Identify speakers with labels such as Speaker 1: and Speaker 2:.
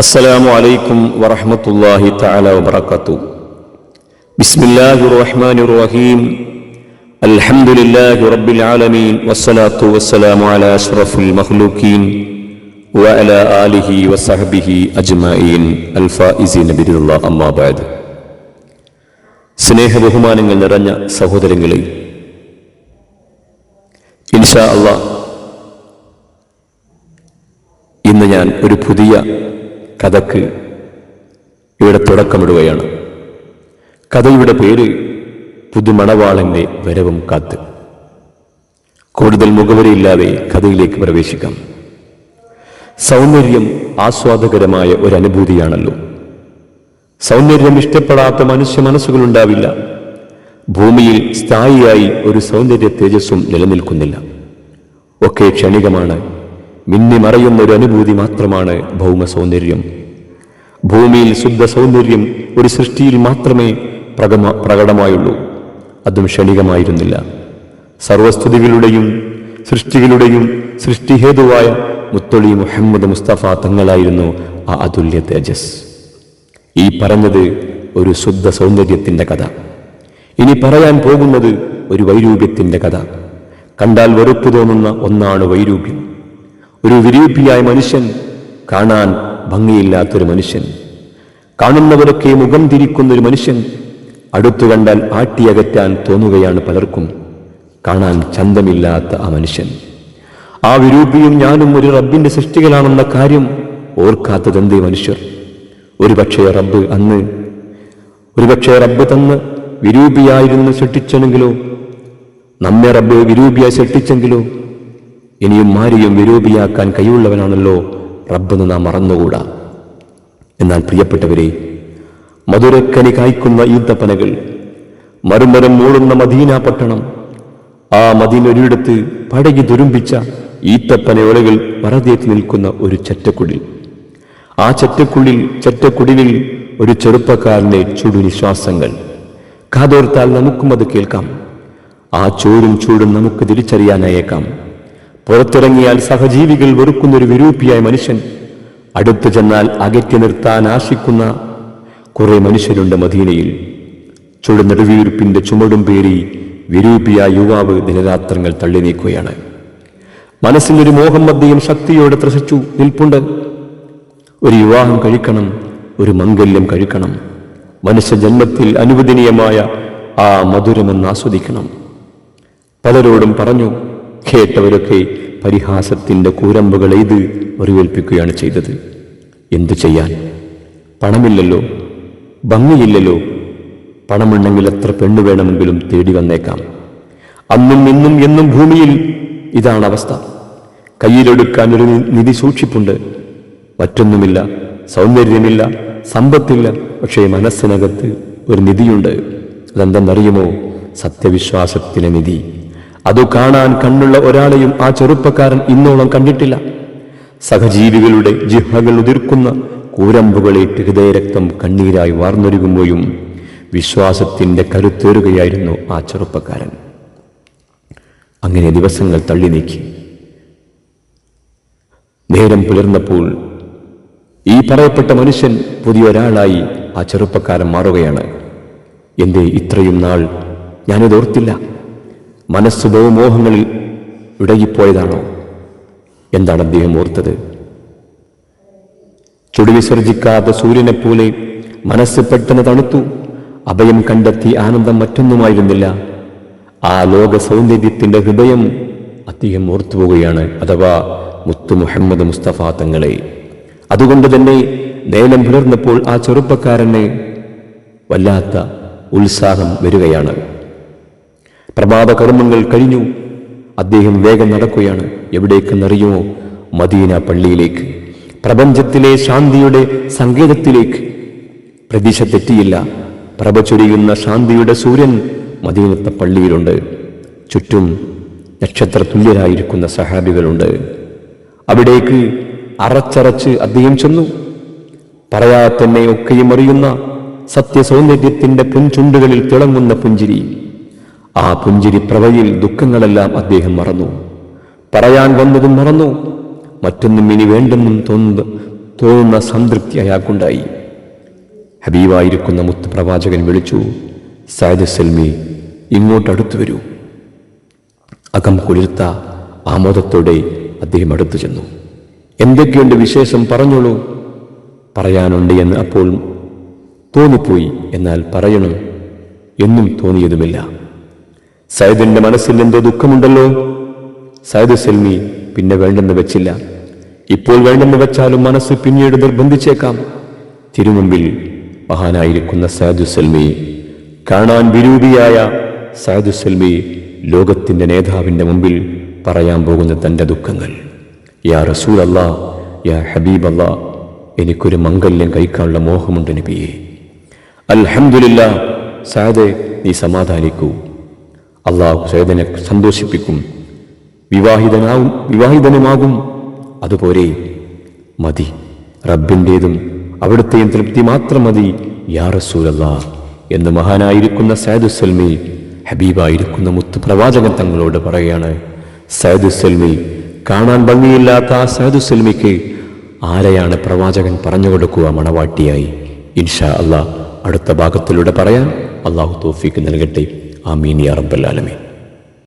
Speaker 1: السلام عليكم ورحمة الله تعالى وبركاته بسم الله الرحمن الرحيم الحمد لله رب العالمين والصلاة والسلام على أشرف المخلوقين وعلى آله وصحبه أجمعين الفائزين بإذن الله أما بعد സ്നേഹ ബഹുമാനങ്ങൾ നിറഞ്ഞ സഹോദരങ്ങളെ ഇൻഷാ അള്ളാ ഇന്ന് ഞാൻ ഒരു പുതിയ കഥക്ക് ഇവിടെ തുടക്കമിടുകയാണ്. കഥയുടെ പേര് പുതുമണവാളന്റെ വരവും കാത്ത്. കൂടുതൽ മുഖവരിയില്ലാതെ കഥയിലേക്ക് പ്രവേശിക്കാം. സൗന്ദര്യം ആസ്വാദകരമായ ഒരു അനുഭൂതിയാണല്ലോ സൗന്ദര്യം ഇഷ്ടപ്പെടാത്ത മനുഷ്യ മനസ്സുകളുണ്ടാവില്ല. ഭൂമിയിൽ സ്ഥായിയായി ഒരു സൗന്ദര്യ തേജസ്സും നിലനിൽക്കുന്നില്ല. ഒക്കെ ക്ഷണികമാണ് മിന്നിമറയുന്ന ഒരു അനുഭൂതി മാത്രമാണ് ഭൗമ സൗന്ദര്യം ഭൂമിയിൽ ശുദ്ധ സൗന്ദര്യം ഒരു സൃഷ്ടിയിൽ മാത്രമേ പ്രകമ പ്രകടമായുള്ളൂ. അതും ക്ഷണികമായിരുന്നില്ല. സർവസ്തുതികളുടെയും സൃഷ്ടികളുടെയും സൃഷ്ടിഹേതുവായ മുത്തൊളി മുഹമ്മദ് മുസ്തഫ തങ്ങളായിരുന്നു ആ അതുല്യ തേജസ്. ഈ പറഞ്ഞത് ഒരു ശുദ്ധ സൗന്ദര്യത്തിന്റെ കഥ. ഇനി പറയാൻ പോകുന്നത് ഒരു വൈരൂപ്യത്തിന്റെ കഥ. കണ്ടാൽ വെറുപ്പ് തോന്നുന്ന ഒന്നാണ് വൈരൂപ്യം. ഒരു വിരൂപിയായ മനുഷ്യൻ കാണാൻ ഭംഗിയില്ലാത്തൊരു മനുഷ്യൻ. കാണുന്നവരൊക്കെ മുഖം തിരിക്കുന്നൊരു മനുഷ്യൻ അടുത്തു കണ്ടാൽ ആട്ടിയകറ്റാൻ തോന്നുകയാണ് പലർക്കും. കാണാൻ ചന്തമില്ലാത്ത ആ മനുഷ്യൻ. ആ വിരൂപിയും ഞാനും ഒരു റബ്ബിന്റെ സൃഷ്ടികളാണെന്ന കാര്യം ഓർക്കാത്തതെന്തേ മനുഷ്യർ? ഒരുപക്ഷെ റബ്ബ് അന്ന് ഒരുപക്ഷെ റബ്ബ് തന്ന് വിരൂപിയായിരുന്നു സൃഷ്ടിച്ചെങ്കിലോ നമ്മെ റബ്ബ് വിരൂപിയായി സൃഷ്ടിച്ചെങ്കിലോ? ഇനിയും മാരിയും വിരൂപിയാക്കാൻ കഴിവുള്ളവനാണല്ലോ റബ്ബെന്ന് നാം മറന്നുകൂടാ. എന്നാൽ പ്രിയപ്പെട്ടവരെ മധുരക്കനി കായ്ക്കുന്ന യുദ്ധപ്പനകൾ മറുമരം മൂളുന്ന മദീന പട്ടണം ആ മദീന ഒരിടത്ത് പടകി ദുരുമ്പിച്ച ഈത്തപ്പന ഒലകൾ വറതേറ്റി നിൽക്കുന്ന ഒരു ചറ്റക്കുടിൽ. ആ ചറ്റക്കുള്ളിൽ ചറ്റക്കുടിവിൽ ഒരു ചെറുപ്പക്കാരന്റെ ചുടുനിശ്വാസങ്ങൾ. കാതോർത്താൽ നമുക്കും അത് കേൾക്കാം. ആ ചോരും ചൂടും നമുക്ക് തിരിച്ചറിയാനായേക്കാം. പുറത്തിറങ്ങിയാൽ സഹജീവികൾ വെറുക്കുന്നൊരു വിരൂപിയായ മനുഷ്യൻ. അടുത്തു ചെന്നാൽ അകറ്റി നിർത്താൻ ആശിക്കുന്ന കുറെ മനുഷ്യരുണ്ട് മദീനയിൽ. ചുടു നെടുവീർപ്പിന്റെ ചുമടും പേരി വിരൂപിയായ യുവാവ് ദിനരാത്രങ്ങൾ തള്ളി നീക്കുകയാണ് മനസ്സിനൊരു മോഹം മധ്യം ശക്തിയോടെ ത്രസിച്ചു നിൽപ്പുണ്ട്. ഒരു വിവാഹം കഴിക്കണം ഒരു മംഗല്യം കഴിക്കണം. മനുഷ്യ ജന്മത്തിൽ അനുവദനീയമായ ആ മധുരമെന്ന് ആസ്വദിക്കണം. പലരോടും പറഞ്ഞു കേട്ടവരൊക്കെ പരിഹാസത്തിന്റെ കൂരമ്പുകൾ എയ്ത് മുറിവേൽപ്പിക്കുകയാണ് ചെയ്തത്. എന്തു ചെയ്യാൻ? പണമില്ലല്ലോ. ഭംഗിയില്ലല്ലോ. പണമുണ്ടെങ്കിൽ എത്ര പെണ്ണു വേണമെങ്കിലും തേടി വന്നേക്കാം. അന്നും ഇന്നും എന്നും ഭൂമിയിൽ ഇതാണ് അവസ്ഥ. കയ്യിലെടുക്കാൻ ഒരു നിധി സൂക്ഷിപ്പുണ്ട്. മറ്റൊന്നുമില്ല. സൗന്ദര്യമില്ല. സമ്പത്തില്ല. പക്ഷേ മനസ്സിനകത്ത് ഒരു നിധിയുണ്ട്. അതെന്തെന്നറിയുമോ? സത്യവിശ്വാസത്തിന് നിധി. അത് കാണാൻ കണ്ണുള്ള ഒരാളെയും ആ ചെറുപ്പക്കാരൻ ഇന്നോളം കണ്ടിട്ടില്ല. സഹജീവികളുടെ ജിഹകൾ ഉതിർക്കുന്ന കൂരമ്പുകളേറ്റ് ഹൃദയരക്തം കണ്ണീരായി വാർന്നൊരുകുമ്പോഴും വിശ്വാസത്തിന്റെ കരുത്തേറുകയായിരുന്നു ആ ചെറുപ്പക്കാരൻ. അങ്ങനെ ദിവസങ്ങൾ തള്ളി നീക്കി. നേരം പുലർന്നപ്പോൾ ഈ പറയപ്പെട്ട മനുഷ്യൻ പുതിയൊരാളായി ആ ചെറുപ്പക്കാരൻ മാറുകയാണ്. എന്തേ ഇത്രയും നാൾ ഞാനിത് ഓർത്തില്ല മനസ്സ് ബഹുമോഹങ്ങളിൽ ഇടകിപ്പോയതാണോ? എന്താണ് അദ്ദേഹം ഓർത്തത്? ചുടുവിസർജിക്കാത്ത സൂര്യനെ പോലെ മനസ്സ് പെട്ടെന്ന് തണുത്തു. അഭയം കണ്ടെത്തി ആനന്ദം മറ്റൊന്നുമായിരുന്നില്ല. ആ ലോക സൗന്ദര്യത്തിന്റെ ഹൃദയം അദ്ദേഹം ഓർത്തുപോവുകയാണ് അഥവാ മുത്തു മുഹമ്മദ് മുസ്തഫ തങ്ങളെ. അതുകൊണ്ട് തന്നെ നേലം പുലർന്നപ്പോൾ ആ ചെറുപ്പക്കാരനെ വല്ലാത്ത ഉത്സാഹം വരികയാണ്. പ്രഭാത കർമ്മങ്ങൾ കഴിഞ്ഞു. അദ്ദേഹം വേഗം നടക്കുകയാണ്. എവിടേക്കെന്നറിയുമോ? മദീന പള്ളിയിലേക്ക്. പ്രപഞ്ചത്തിലെ ശാന്തിയുടെ സങ്കേതത്തിലേക്ക്. പ്രതീക്ഷ തെറ്റിയില്ല പ്രഭ ചൊരിയുന്ന ശാന്തിയുടെ സൂര്യൻ മദീനത്തെ പള്ളിയിലുണ്ട്. ചുറ്റും നക്ഷത്ര തുല്യരായിരിക്കുന്ന സഹാബികളുണ്ട്. അവിടേക്ക് അറച്ചറച്ച് അദ്ദേഹം ചെന്നു. പറയാതെ തന്നെ ഒക്കെയും അറിയുന്ന സത്യസൗന്ദര്യത്തിന്റെ പുൻചുണ്ടുകളിൽ തിളങ്ങുന്ന പുഞ്ചിരി. ആ പുഞ്ചിരി പ്രവയിൽ ദുഃഖങ്ങളെല്ലാം അദ്ദേഹം മറന്നു. പറയാൻ വന്നതും മറന്നു. മറ്റൊന്നും ഇനി വേണ്ടെന്നും തോന്നുന്ന തോന്നുന്ന സംതൃപ്തി അയാൾക്കുണ്ടായി. ഹബീബായിരിക്കുന്ന മുത്ത് പ്രവാചകൻ വിളിച്ചു സയദ് സെൽമി ഇങ്ങോട്ടടുത്തു വരൂ. അകം കുളിർത്ത ആമോദത്തോടെ അദ്ദേഹം അടുത്തു ചെന്നു. എന്തൊക്കെയുണ്ട് വിശേഷം പറഞ്ഞോളൂ. പറയാനുണ്ട് എന്ന് അപ്പോൾ തോന്നിപ്പോയി. എന്നാൽ പറയണം എന്നും തോന്നിയതുമില്ല. സയദിന്റെ മനസ്സിൽ എന്തോ ദുഃഖമുണ്ടല്ലോ. സൈദ് സെൽമി പിന്നെ വേണ്ടെന്ന് വെച്ചില്ല. ഇപ്പോൾ വേണ്ടെന്ന് വെച്ചാലും മനസ്സ് പിന്നീട് നിർബന്ധിച്ചേക്കാം. തിരുമുമ്പിൽ മഹാനായിരിക്കുന്ന സയദു സെൽമി കാണാൻ വിരൂപിയായ സയദു സെൽമി ലോകത്തിന്റെ നേതാവിന്റെ മുമ്പിൽ പറയാൻ പോകുന്ന തന്റെ ദുഃഖങ്ങൾ. യാ റസൂൽ അല്ലാ യാ ഹബീബ് അല്ലാ എനിക്കൊരു മംഗല്യം കഴിക്കാനുള്ള മോഹമുണ്ട് നബിയെ. അൽഹംദുലില്ലാ സാദെ നീ സമാധാനിക്കൂ. അള്ളാഹു സൈദനെ സന്തോഷിപ്പിക്കും. വിവാഹിതനാവും വിവാഹിതനുമാകും. അതുപോലെ മതി. റബ്ബിന്റെതും അവിടുത്തെയും തൃപ്തി മാത്രം മതി. യാ റസൂലല്ല. എന്ന് മഹാനായിരിക്കുന്ന സൈദു സൽമി ഹബീബായിരിക്കുന്ന മുത്ത് പ്രവാചകൻ തങ്ങളോട് പറയുകയാണ് സൈദു സൽമി കാണാൻ ഭംഗിയില്ലാത്ത ആ സൈദു സൽമിക്ക് ആരെയാണ് പ്രവാചകൻ പറഞ്ഞു കൊടുക്കുക മണവാട്ടിയായി? ഇൻഷാ അള്ളാഹ് അടുത്ത ഭാഗത്തിലൂടെ പറയാൻ അള്ളാഹു തോഫിക്ക് നൽകട്ടെ. ആമീൻ യാ റബ്ബൽ ആലമീൻ.